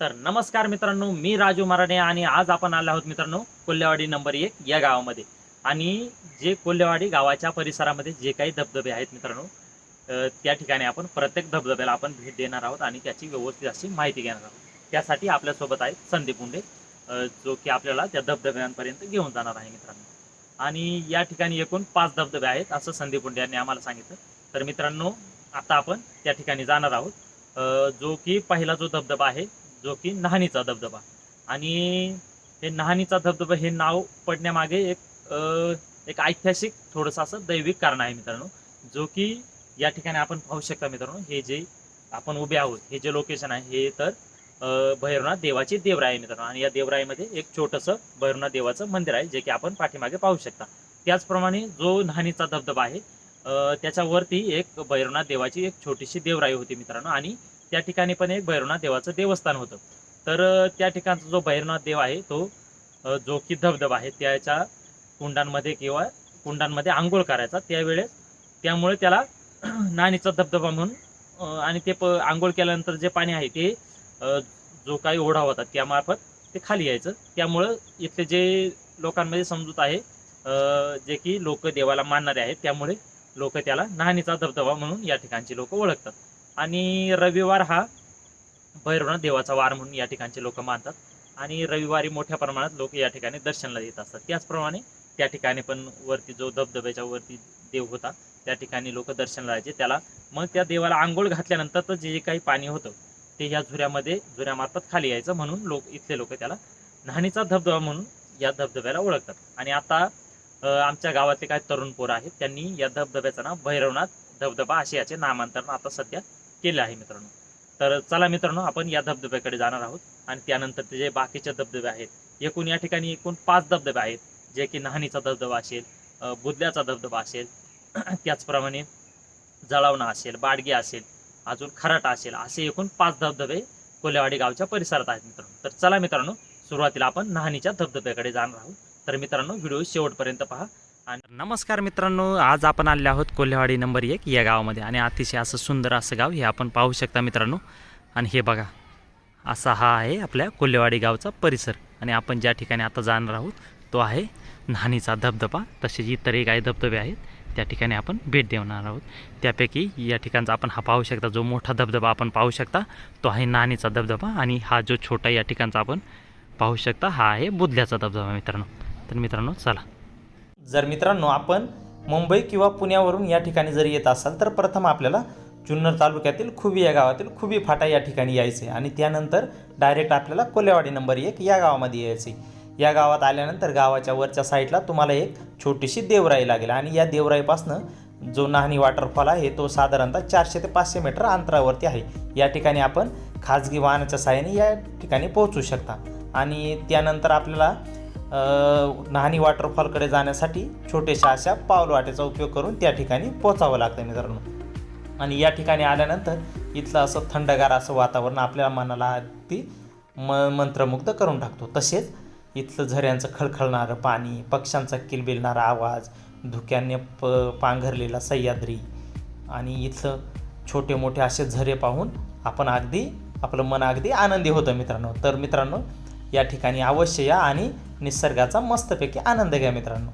तर नमस्कार मित्रांनो मी राजू मराठे आणि आज आपण आलो आहोत मित्रांनो कोल्हेवाडी नंबर एक या गावामध्ये. आणि जे कोल्हेवाडी गावाच्या परिसरामध्ये जे काही धबधबे आहेत मित्रांनो त्या ठिकाणी आपण प्रत्येक धबधब्याला आपण भेट देणार आहोत आणि त्याची व्यवस्थित अशी माहिती घेणार आहोत. त्यासाठी आपल्यासोबत आहेत संदीप मुंडे जो की आपल्याला त्या धबधब्यांपर्यंत घेऊन जाणार आहे मित्रांनो. आणि या ठिकाणी एकूण पाच धबधबे आहेत असं संदीप मुंडे यांनी आम्हाला सांगितलं. तर मित्रांनो आता आपण त्या ठिकाणी जाणार आहोत. जो की पहिला जो धबधबा आहे जो की नहानीचा धबधबा. आणि हे नहानीचा धबधबा हे नाव पडण्यामागे एक अ, एक ऐतिहासिक थोडंसं असं दैविक कारण आहे मित्रांनो. जो की या ठिकाणी आपण पाहू शकता मित्रांनो हे जे आपण उभे आहोत हे जे लोकेशन आहे हे तर अ, भैरवनाथ देवाची देवराई आहे मित्रांनो. आणि या देवराईमध्ये एक छोटंसं भैरवनाथ देवाचं मंदिर आहे जे की आपण पाठीमागे पाहू शकता. त्याचप्रमाणे जो नहानीचा धबधबा आहे अ, त्याच्यावरती एक भैरवनाथ देवाची एक छोटीशी देवराई होती मित्रांनो. आणि त्या ठिकाणी पण एक भैरवनाथ देवाचं देवस्थान होतं. तर त्या ठिकाणचा जो भैरवनाथ देव आहे तो जो की धबधबा आहे त्याच्या कुंडांमध्ये किंवा कुंडांमध्ये आंघोळ करायचा त्यावेळेस. त्यामुळे त्याला नाणीचा धबधबा म्हणून आणि ते प आंघोळ केल्यानंतर जे पाणी आहे ते जो काही ओढा होता त्यामार्फत ते खाली यायचं. त्यामुळं इथले जे लोकांमध्ये समजूत आहे जे की लोक देवाला मानणारे आहेत त्यामुळे लोक त्याला नाणीचा धबधबा म्हणून या ठिकाणचे लोक ओळखतात. आणि रविवार हा भैरवनाथ देवाचा वार म्हणून या ठिकाणचे लोक मानतात. आणि रविवारी मोठ्या प्रमाणात लोक या ठिकाणी दर्शनाला येत असतात. त्याचप्रमाणे त्या ठिकाणी पण वरती जो धबधब्याच्या वरती देव होता त्या ठिकाणी लोक दर्शनाला जायचे त्याला मग त्या देवाला आंघोळ घातल्यानंतर तर जे काही पाणी होतं ते या झुऱ्यामध्ये झुऱ्यामार्फत खाली यायचं म्हणून लोक इथले लोक त्याला न्हाणीचा धबधबा म्हणून या धबधब्याला ओळखतात. आणि आता आमच्या गावातले काही तरुण पोरं आहेत त्यांनी या धबधब्याचं नाव भैरवनाथ धबधबा असे याचे नामांतरण आता सध्या केले आहे मित्रांनो. तर चला मित्रांनो आपण या धबधब्याकडे जाणार आहोत आणि त्यानंतर ते जे बाकीचे धबधबे आहेत एकूण या ठिकाणी एकूण पाच धबधबे आहेत जे की नहानीचा धबधबा असेल बुदल्याचा धबधबा असेल त्याचप्रमाणे जळावणा असेल बाडगे असेल अजून खराटा असेल असे एकूण पाच धबधबे कोल्हेवाडी गावच्या परिसरात आहेत मित्रांनो. तर चला मित्रांनो सुरुवातीला आपण नहानीच्या धबधब्याकडे जाणार आहोत. तर मित्रांनो व्हिडिओ शेवटपर्यंत पहा. आणि नमस्कार मित्रांनो आज आपण आले आहोत कोल्हेवाडी नंबर एक या गावामध्ये आणि अतिशय असं सुंदर असं गाव हे आपण पाहू शकता मित्रांनो. आणि हे बघा असा हा आहे आपल्या कोल्हेवाडी गावचा परिसर आणि आपण ज्या ठिकाणी आता जाणार आहोत तो आहे न्हाणीचा धबधबा. तसेच इतरही काही धबधबे आहेत त्या ठिकाणी आपण भेट देणार आहोत. त्यापैकी या ठिकाणचा आपण हा पाहू शकता जो मोठा धबधबा आपण पाहू शकता तो आहे न्हाणीचा धबधबा. आणि हा जो छोटा या ठिकाणचा आपण पाहू शकता हा आहे बुधल्याचा धबधबा मित्रांनो. तर मित्रांनो चला. जर मित्रांनो आपण मुंबई किंवा पुण्यावरून या ठिकाणी जर येत असाल तर प्रथम आपल्याला जुन्नर तालुक्यातील खुबी या गावातील खुबी फाटा या ठिकाणी यायचे आणि त्यानंतर डायरेक्ट आपल्याला कोल्हेवाडी नंबर एक या गावामध्ये यायचे. या गावात आल्यानंतर गावाच्या वरच्या साईडला तुम्हाला एक छोटीशी देवराई लागेल आणि या देवराईपासनं जो नाहणी वॉटरफॉल आहे तो साधारणतः चारशे ते पाचशे मीटर अंतरावरती आहे. या ठिकाणी आपण खाजगी वाहनाच्या साहाय्याने या ठिकाणी पोहोचू शकता. आणि त्यानंतर आपल्याला नाहानी वॉटरफॉलकडे जाण्यासाठी छोट्याशा अशा पावलवाटेचा उपयोग करून त्या ठिकाणी पोचावं लागतं मित्रांनो. आणि या ठिकाणी आल्यानंतर इथलं असं थंडगार असं वातावरण आपल्या मनाला अगदी म मंत्रमुग्ध करून टाकतो. तसेच इथलं झऱ्यांचं खळखळणारं पाणी पक्ष्यांचा किलबिलणारा आवाज धुक्याने प पांघरलेला सह्याद्री आणि इथलं छोटे मोठे असे झरे पाहून आपण अगदी आपलं मन अगदी आनंदी होतं मित्रांनो. तर मित्रांनो या ठिकाणी अवश्य या आणि निसर्गाचा मस्तपैकी आनंद घ्या मित्रांनो.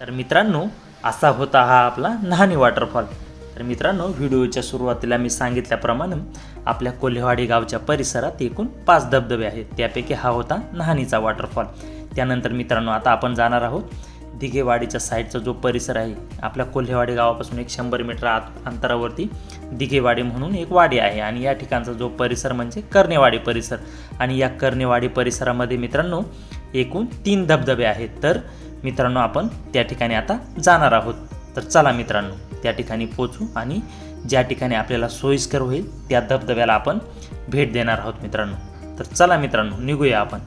तर मित्रांनो असा होता हा आपला न्हाणी वॉटरफॉल तर मित्रांनो व्हिडिओच्या सुरुवातीला मी सांगितल्याप्रमाणे आपल्या कोल्हेवाडी गावच्या परिसरात एकूण पाच धबधबे आहेत. त्यापैकी हा होता नहानीचा वॉटरफॉल त्यानंतर मित्रांनो आता आपण जाणार आहोत दिघेवाडीच्या साईडचा जो परिसर आहे आपल्या कोल्हेवाडी गावापासून एक शंभर मीटर आत अंतरावरती दिघेवाडी म्हणून एक वाडी आहे आणि या ठिकाणचा जो परिसर म्हणजे कर्णेवाडी परिसर. आणि या कर्णेवाडी परिसरामध्ये मित्रांनो एकूण तीन धबधबे आहेत. तर मित्रांनो आपण त्या ठिकाणी आता जाणार आहोत. तर चला मित्रांनो त्या ठिकाणी पोचू आणि ज्या ठिकाणी आपल्याला सोयीस्कर होईल त्या धबधब्याला आपण भेट देणार आहोत मित्रांनो. तर चला मित्रांनो निघूया आपण.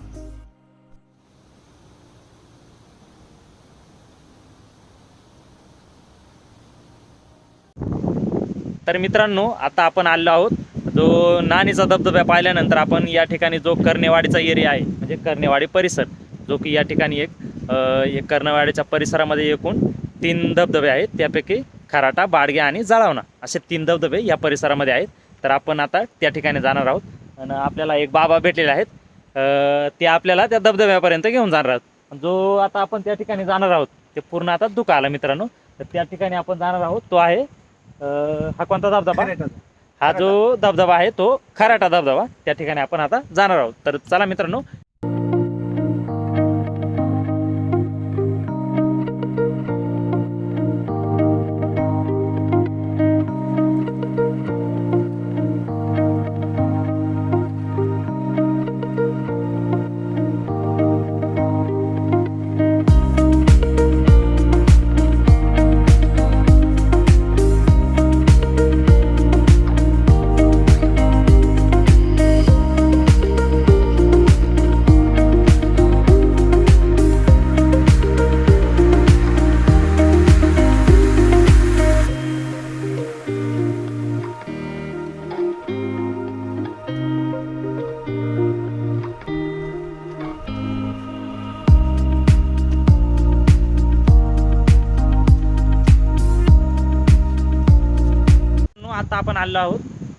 तर मित्रांनो आता आपण आलो आहोत. जो नानीचा धबधबा पाहिल्यानंतर आपण या ठिकाणी जो कर्णेवाडीचा एरिया आहे म्हणजे कर्णेवाडी परिसर जो की या ठिकाणी एक अ, एक कर्नेवाडीच्या परिसरामध्ये एकूण तीन धबधबे आहेत. त्यापैकी खराटा बाडगे आणि जळावणा असे तीन धबधबे या परिसरामध्ये आहेत. तर आपण आता त्या ठिकाणी जाणार आहोत. आणि आपल्याला एक बाबा भेटलेले आहेत. ते आपल्याला त्या धबधब्यापर्यंत घेऊन जाणार आहोत. जो आता आपण त्या ठिकाणी जाणार आहोत ते पूर्ण आता धुका आला मित्रांनो. तर त्या ठिकाणी आपण जाणार आहोत. तो आहे हा कोणता धबधबा. हा जो धबधबा आहे तो खराटा धबधबा. त्या ठिकाणी आपण आता जाणार आहोत. तर चला मित्रांनो,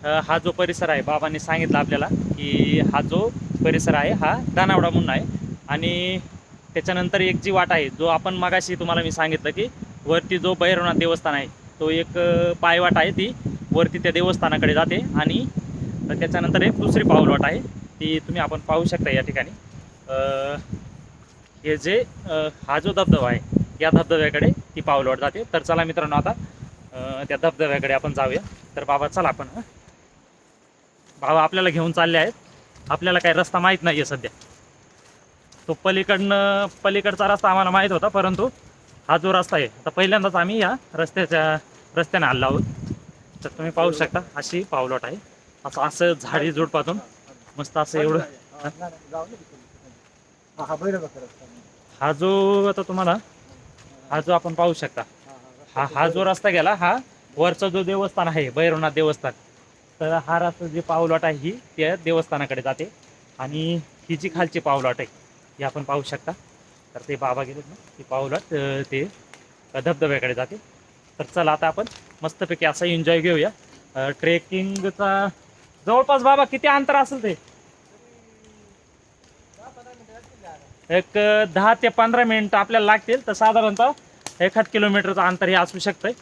हा जो परिसर आहे बाबांनी सांगितलं आपल्याला की हा जो परिसर आहे हा दानावडा म्हणून आहे. आणि त्याच्यानंतर एक जी वाट आहे जो आपण मगाशी तुम्हाला मी सांगितलं की वरती जो भैरवनाथ देवस्थान आहे तो एक पायवाट आहे ती वरती त्या देवस्थानाकडे जाते. आणि त्याच्यानंतर एक दुसरी पाऊलवाट आहे ती तुम्ही आपण पाहू शकता या ठिकाणी. हे जे हा जो धबधबा आहे या धबधब्याकडे ती पाऊलवाट जाते. तर चला मित्रांनो आता त्या धबधब्याकडे आपण जाऊया. तर बाबा चला आपण हं. बाबा आपल्याला घेऊन चालले आहेत. आपल्याला काही रस्ता माहीत नाही आहे सध्या. तो पलीकडनं पलीकडचा रस्ता आम्हाला माहीत होता परंतु हा जो रस्ता आहे आता पहिल्यांदाच आम्ही या रस्त्याच्या रस्त्याने आलो आहोत. तर तुम्ही पाहू शकता अशी पावलट आहे. असं असं झाडी झुडपातून मस्त असं एवढं. हा जो आता तुम्हाला हा जो आपण पाहू शकता हा हा जो रस्ता गेला हा वरचा जो देवस्थान आहे भैरवनाथ देवस्थान. तर हा रस्ता जी पावलवाट आहे ही त्या देवस्थानाकडे जाते. आणि ही जी खालची पावलॉट आहे ही आपण पाहू शकता. तर ते बाबा गेलेत ना ती पावलॉट ते धबधब्याकडे जाते. तर चला आता आपण मस्तपैकी असा एन्जॉय घेऊया. ट्रेकिंगचा जवळपास बाबा किती अंतर असेल ते? एक दहा ते पंधरा मिनिट आपल्याला लागतील. तर साधारणतः एखाद किलोमीटरचं अंतर हे असू शकतंय.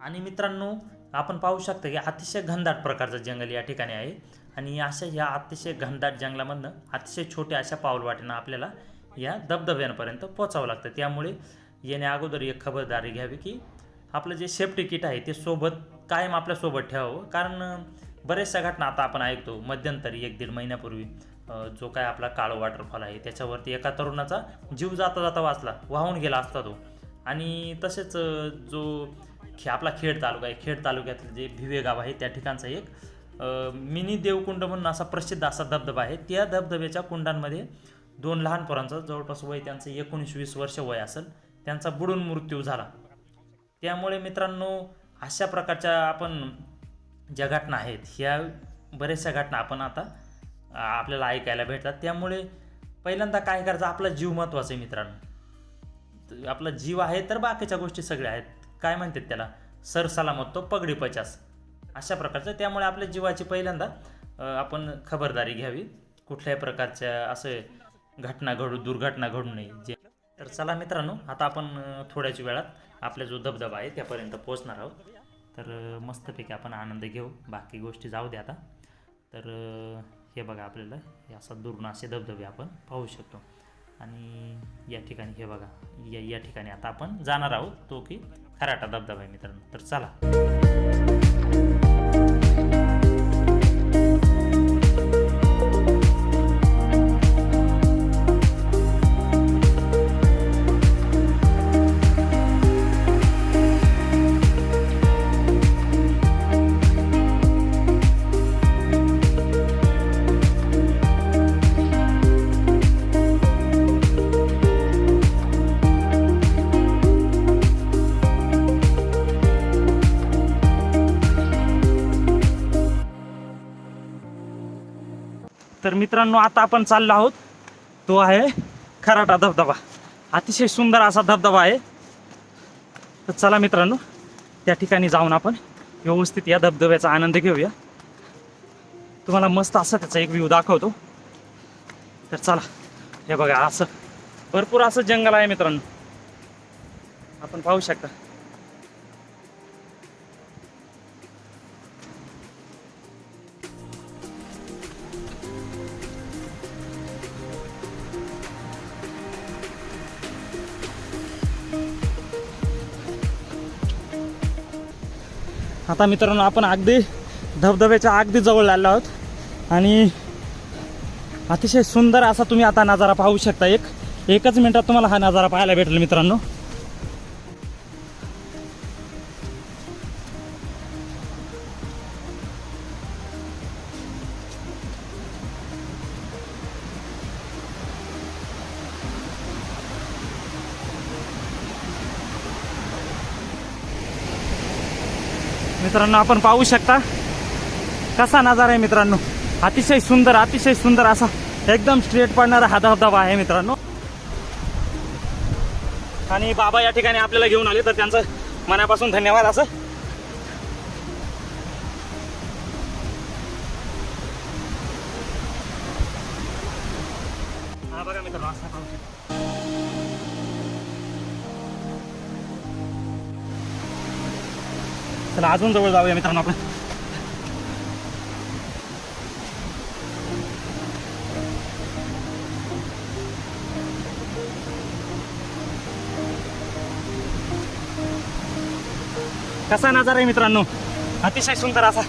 आणि मित्रांनो आपण पाहू शकता की अतिशय घनदाट प्रकारचं जंगल या ठिकाणी आहे. आणि अशा या अतिशय घनदाट जंगलामधनं अतिशय छोट्या अशा पाऊलवाटेनं आपल्याला या धबधब्यांपर्यंत पोचावं लागतं. त्यामुळे येण्या अगोदर एक खबरदारी घ्यावी की आपलं जे सेफ्टी किट आहे ते सोबत कायम आपल्यासोबत ठेवावं. कारण बऱ्याचशा घटना आता आपण ऐकतो. मध्यंतरी एक दीड महिन्यापूर्वी जो काय आपला काळो वॉटरफॉल आहे त्याच्यावरती एका तरुणाचा जीव जाता जाता वाचला वाहून गेला असता तो. आणि तसेच जो खे आपला खेड तालुका आहे. खेड तालुक्यातलं जे भिवे गाव आहे त्या ठिकाणचा एक मिनी देवकुंड म्हणून असा प्रसिद्ध असा धबधबा आहे. त्या धबधब्याच्या कुंडांमध्ये दोन लहान पोरांचा जवळपास वय त्यांचं एकोणीस वीस वर्ष वय असेल त्यांचा बुडून मृत्यू झाला. त्यामुळे मित्रांनो अशा प्रकारच्या आपण ज्या घटना आहेत ह्या बऱ्याचशा घटना आपण आता आपल्याला ऐकायला भेटतात. त्यामुळे पहिल्यांदा काय करायचं? आपला जीव महत्त्वाचा आहे मित्रांनो. आपला जीव आहे तर बाकीच्या गोष्टी सगळ्या आहेत. काय म्हणतात त्याला? सर सलामत तो पगडी पचास. अशा प्रकारचं त्यामुळे आपल्या जीवाची पहिल्यांदा आपण खबरदारी घ्यावी. कुठल्याही प्रकारच्या असं घटना घडू दुर्घटना घडू नये. जे तर चला मित्रांनो आता आपण थोड्याच वेळात आपला जो धबधबा आहे त्यापर्यंत पोहोचणार आहोत. तर मस्तपैकी आपण आनंद घेऊ. बाकी गोष्टी जाऊ द्या आता. तर हे बघा आपल्याला असा दुरून असे धबधबे आपण पाहू शकतो. आणि या ठिकाणी हे बघा या या ठिकाणी आता आपण जाणार आहोत तो की खराटा धबधबा आहे मित्रांनो. तर चला. तर मित्रांनो आता आपण चाललो आहोत. तो आहे खराटा धबधबा. अतिशय सुंदर असा धबधबा आहे. तर चला मित्रांनो त्या ठिकाणी जाऊन आपण व्यवस्थित या धबधब्याचा आनंद घेऊया. तुम्हाला मस्त असा त्याचा एक व्ह्यू दाखवतो. तर चला हे बघा असं भरपूर असं जंगल आहे मित्रांनो. आपण पाहू शकता. आता मित्रांनो आपण अगदी धबधब्याच्या अगदी जवळ आलो आहोत. आणि अतिशय सुंदर असा तुम्ही आता नजारा पाहू शकता एक. एकच मिनटात तुम्हाला हा नजारा पाहायला भेटेल मित्रांनो. मित्रांनो आपण पाहू शकता. कसा नजारा आहे मित्रांनो? अतिशय सुंदर अतिशय सुंदर असा एकदम स्ट्रेट पडणारा हा धबधबा आहे मित्रांनो. आणि बाबा या ठिकाणी आपल्याला घेऊन आले तर त्यांचं मनापासून धन्यवाद असं चला अजून जवळ जाऊया मित्रांनो आपण. कसा नजारा आहे मित्रांनो? अतिशय सुंदर असा.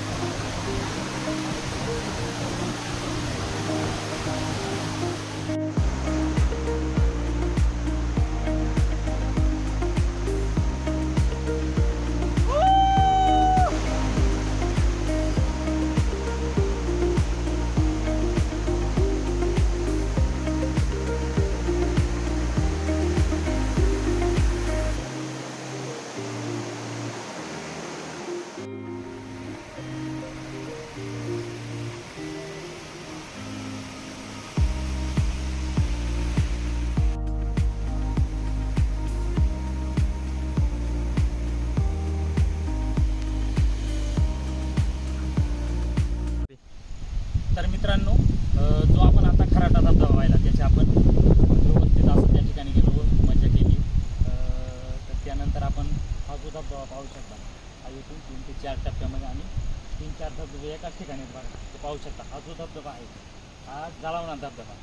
हा जळावणार धबधबा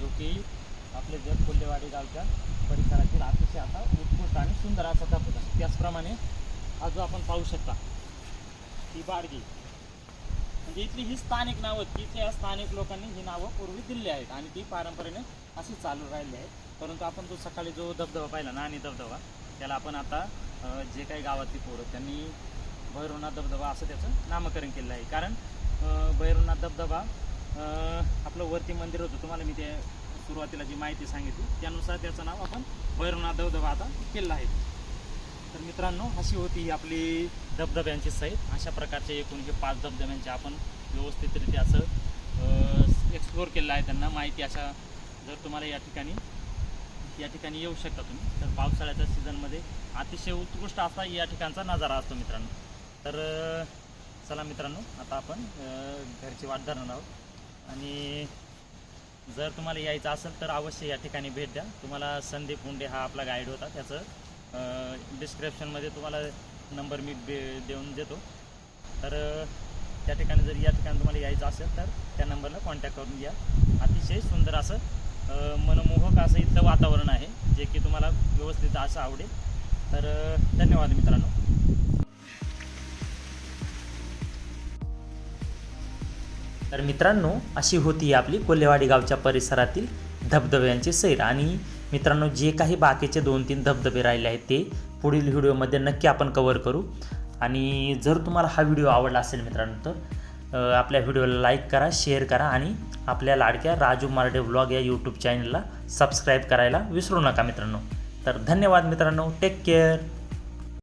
जो की आपले जर कोल्हेवाडी गावच्या परिसरातील अतिशय आता उत्कृष्ट आणि सुंदर असा धबधबा त्याचप्रमाणे हा जो आपण पाहू शकता ही बाडगी. म्हणजे इथली ही स्थानिक नावं तिथल्या की इथल्या स्थानिक लोकांनी ही नावं पूर्वी दिली आहेत आणि ती पारंपरेने अशी चालू राहिली आहेत. परंतु आपण तो सकाळी जो धबधबा पाहिला ना आणि धबधबा त्याला आपण आता जे काही गावातली पोरं त्यांनी भैरवनाथ धबधबा असं त्याचं नामकरण केलं आहे. कारण भैरवनाथ धबधबा आपलं वरती मंदिर होतं तुम्हाला मी ते सुरुवातीला जी माहिती सांगितली त्यानुसार त्याचं नाव आपण भैरवनाथ धबधबा आता केलेला आहे. तर मित्रांनो अशी होती ही आपली धबधब्यांची सहित अशा प्रकारचे एकूण हे पाच धबधब्यांचे आपण व्यवस्थितरित्या असं एक्सप्लोअर केलं आहे त्यांना. माहिती अशा जर तुम्हाला या ठिकाणी या ठिकाणी येऊ शकता तुम्ही. तर पावसाळ्याच्या सीझनमध्ये अतिशय उत्कृष्ट असा या ठिकाणचा नजारा असतो मित्रांनो. तर चला मित्रांनो आता आपण घरची वाट धरणार आहोत. आणि जर तुम्हाला यायचं असेल तर अवश्य या ठिकाणी भेट द्या. तुम्हाला संदीप मुंडे हा आपला गाईड होता. त्याचं डिस्क्रिप्शनमध्ये तुम्हाला नंबर मी दे देऊन देतो. तर त्या ठिकाणी जर या ठिकाणी तुम्हाला यायचं असेल तर त्या नंबरला कॉन्टॅक्ट करून घ्या. अतिशय सुंदर असं मनमोहक असं इथलं वातावरण आहे जे की तुम्हाला व्यवस्थित असं आवडेल. तर धन्यवाद मित्रांनो. तर मित्रांनो अशी होती आपली कोल्हेवाडी गावच्या परिसरातील धबधब्यांची सैर. आणि मित्रांनो जे काही बाकीचे दोन तीन धबधबे राहिले आहेत ते पुढील व्हिडिओमध्ये नक्की आपण कवर करू. आणि जर तुम्हाला हा व्हिडिओ आवडला असेल मित्रांनो तर आपल्या व्हिडिओला लाईक करा शेअर करा आणि आपल्या लाडक्या राजू मार्डे व्लॉग या यूट्यूब चॅनलला सबस्क्राईब करायला विसरू नका मित्रांनो. तर धन्यवाद मित्रांनो. Take care